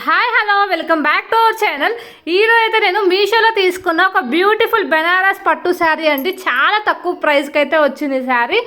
Hi hello welcome back to our channel ఈరోజు అయితే నేను మీషోలో తీసుకున్న ఒక బ్యూటిఫుల్ బెనారస్ పట్టు శారీ అండి. చాలా తక్కువ ప్రైస్కి అయితే వచ్చింది ఈ శారీ.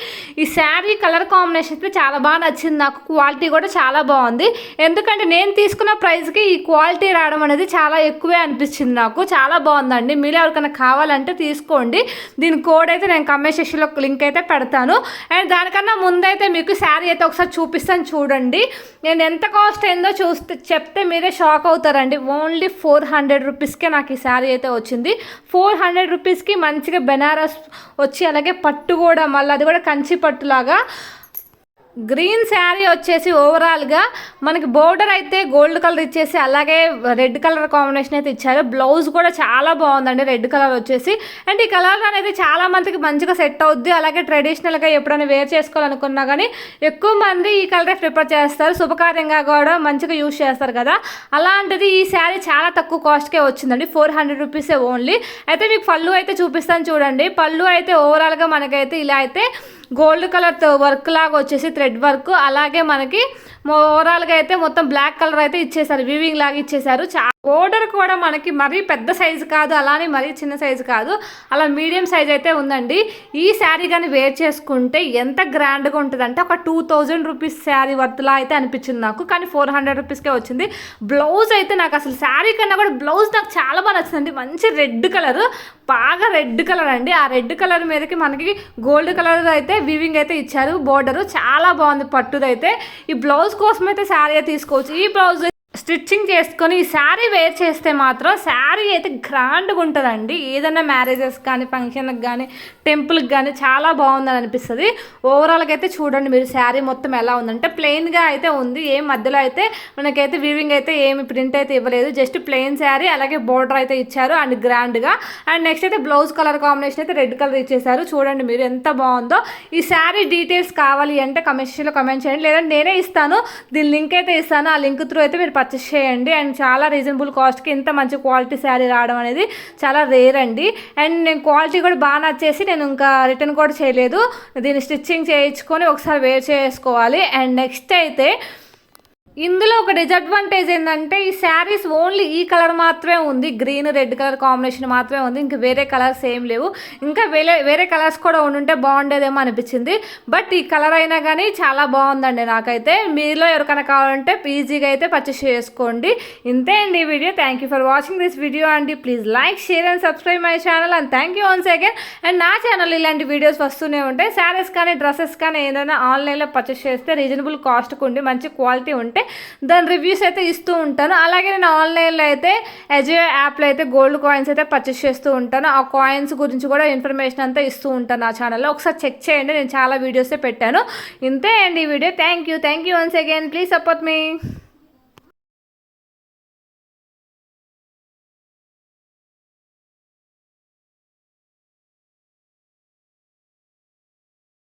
ఈ శారీ కలర్ కాంబినేషన్ అయితే చాలా బాగా నచ్చింది. నాకు క్వాలిటీ కూడా చాలా బాగుంది. ఎందుకంటే నేను తీసుకున్న ప్రైస్కి ఈ క్వాలిటీ రావడం అనేది చాలా ఎక్కువే అనిపించింది నాకు. చాలా బాగుందండి. మీరు ఎవరికైనా కావాలంటే తీసుకోండి. దీని కోడ్ అయితే నేను కమెంట్ సెక్షన్లో లింక్ అయితే పెడతాను. అండ్ దానికన్నా ముందైతే మీకు శారీ అయితే ఒకసారి చూపిస్తాను చూడండి. నేను ఎంత కాస్ట్ అయిందో చూస్తే చెప్తే మీరే షాక్ అవుతారండి. ఓన్లీ ఫోర్ హండ్రెడ్ రూపీస్కే నాకు ఈ శారీ అయితే వచ్చింది. ఫోర్ హండ్రెడ్ రూపీస్కి మంచిగా బెనారస్ వచ్చి అలాగే పట్టు కూడా మళ్ళీ అది కూడా కంచి పట్టులాగా గ్రీన్ శారీ వచ్చేసి ఓవరాల్గా మనకి బోర్డర్ అయితే గోల్డ్ కలర్ ఇచ్చేసి అలాగే రెడ్ కలర్ కాంబినేషన్ అయితే ఇచ్చారు. బ్లౌజ్ కూడా చాలా బాగుందండి రెడ్ కలర్ వచ్చేసి. అండ్ ఈ కలర్ అనేది చాలా మందికి మంచిగా సెట్ అవుద్ది. అలాగే ట్రెడిషనల్గా ఎప్పుడైనా వేర్ చేసుకోవాలనుకున్నా కానీ ఎక్కువ మంది ఈ కలరే ప్రిఫర్ చేస్తారు. శుభకార్యంగా కూడా మంచిగా యూజ్ చేస్తారు కదా. అలాంటిది ఈ శారీ చాలా తక్కువ కాస్ట్కే వచ్చిందండి. ఫోర్ హండ్రెడ్ రూపీసే ఓన్లీ. అయితే మీకు పళ్ళు అయితే చూపిస్తాను చూడండి. పళ్ళు అయితే ఓవరాల్గా మనకైతే ఇలా అయితే గోల్డ్ కలర్ వర్క్ లాగా వచ్చేసి థ్రెడ్ వర్క్. అలాగే మనకి ఓవరాల్గా అయితే మొత్తం బ్లాక్ కలర్ అయితే ఇచ్చేసారు వివింగ్ లాగా ఇచ్చేసారు ఓడర్ కూడా మనకి మరీ పెద్ద సైజు కాదు అలానే మరీ చిన్న సైజు కాదు. అలా మీడియం సైజ్ అయితే ఉందండి. ఈ శారీ కానీ వేర్ చేసుకుంటే ఎంత గ్రాండ్గా ఉంటుందంటే ఒక టూ థౌజండ్ రూపీస్ శారీ వర్త్లా అయితే అనిపించింది నాకు. కానీ ఫోర్ హండ్రెడ్ రూపీస్కే వచ్చింది. బ్లౌజ్ అయితే నాకు అసలు శారీ కన్నా కూడా బ్లౌజ్ నాకు చాలా బాగా నచ్చిందండి. మంచి రెడ్ కలర్ బాగా రెడ్ కలర్ అండి. ఆ రెడ్ కలర్ మీదకి మనకి గోల్డ్ కలర్ అయితే వివింగ్ అయితే ఇచ్చారు. బోర్డర్ చాలా బాగుంది పట్టుదైతే. ఈ బ్లౌజ్ కోసం అయితే శారీ తీసుకోవచ్చు. ఈ బ్లౌజ్ స్టిచ్చింగ్ చేసుకొని ఈ శారీ వేర్ చేస్తే మాత్రం శారీ అయితే గ్రాండ్గా ఉంటుందండి. ఏదైనా మ్యారేజెస్ కానీ ఫంక్షన్కి కానీ టెంపుల్కి కానీ చాలా బాగుందని అనిపిస్తుంది. ఓవరాల్గా అయితే చూడండి మీరు శారీ మొత్తం ఎలా ఉందంటే ప్లెయిన్గా అయితే ఉంది. ఏం మధ్యలో అయితే మనకైతే వీవింగ్ అయితే ఏమి ప్రింట్ అయితే ఇవ్వలేదు. జస్ట్ ప్లెయిన్ శారీ అలాగే బోర్డర్ అయితే ఇచ్చారు అండ్ గ్రాండ్గా. అండ్ నెక్స్ట్ అయితే బ్లౌజ్ కలర్ కాంబినేషన్ అయితే రెడ్ కలర్ ఇచ్చేసారు. చూడండి మీరు ఎంత బాగుందో. ఈ శారీ డీటెయిల్స్ కావాలి అంటే కమెంట్స్లో కమెంట్ చేయండి. లేదంటే నేనే ఇస్తాను. దీని లింక్ అయితే ఇస్తాను. ఆ లింక్ త్రూ అయితే మీరు పర్చేస్ చేయండి. అండ్ చాలా రీజనబుల్ కాస్ట్కి ఇంత మంచి క్వాలిటీ శారీ రావడం అనేది చాలా రేర్ అండి. అండ్ నేను క్వాలిటీ కూడా బాగా నచ్చేసి నేను ఇంకా రిటర్న్ కూడా చేయలేదు. దీన్ని స్టిచ్చింగ్ చేయించుకొని ఒకసారి వేర్ చేసుకోవాలి. అండ్ నెక్స్ట్ అయితే ఇందులో ఒక డిసడ్వాంటేజ్ ఏంటంటే ఈ శారీస్ ఓన్లీ ఈ కలర్ మాత్రమే ఉంది. గ్రీన్ రెడ్ కలర్ కాంబినేషన్ మాత్రమే ఉంది. ఇంకా వేరే కలర్స్ ఏం లేవు. ఇంకా వేరే వేరే కలర్స్ కూడా ఉండుంటే బాగుండేదేమో అనిపించింది. బట్ ఈ కలర్ అయినా కానీ చాలా బాగుందండి నాకైతే. మీలో ఎవరికైనా కావాలంటే ఈజీగా అయితే పర్చేస్ చేసుకోండి. ఇంతే అండి ఈ video. Thank you for watching this video అండి. Please like share and subscribe my channel and thank you once again and నా ఛానల్ ఇలాంటి వీడియోస్ వస్తూనే ఉంటాయి. శారీస్ కానీ డ్రెస్సెస్ కానీ ఏదైనా ఆన్లైన్లో పర్చేస్ చేస్తే రీజనబుల్ కాస్ట్కు ఉండి మంచి క్వాలిటీ ఉంటే దాని రివ్యూస్ అయితే ఇస్తూ ఉంటాను. అలాగే నేను ఆన్లైన్లో అయితే ఎజియో యాప్లో అయితే గోల్డ్ కాయిన్స్ అయితే పర్చేస్ చేస్తూ ఉంటాను. ఆ కాయిన్స్ గురించి కూడా ఇన్ఫర్మేషన్ అంతా ఇస్తూ ఉంటాను నా ఛానల్లో ఒకసారి చెక్ చేయండి. నేను చాలా వీడియోసే పెట్టాను. ఇంతే అండి ఈ video thank you thank you once again please support me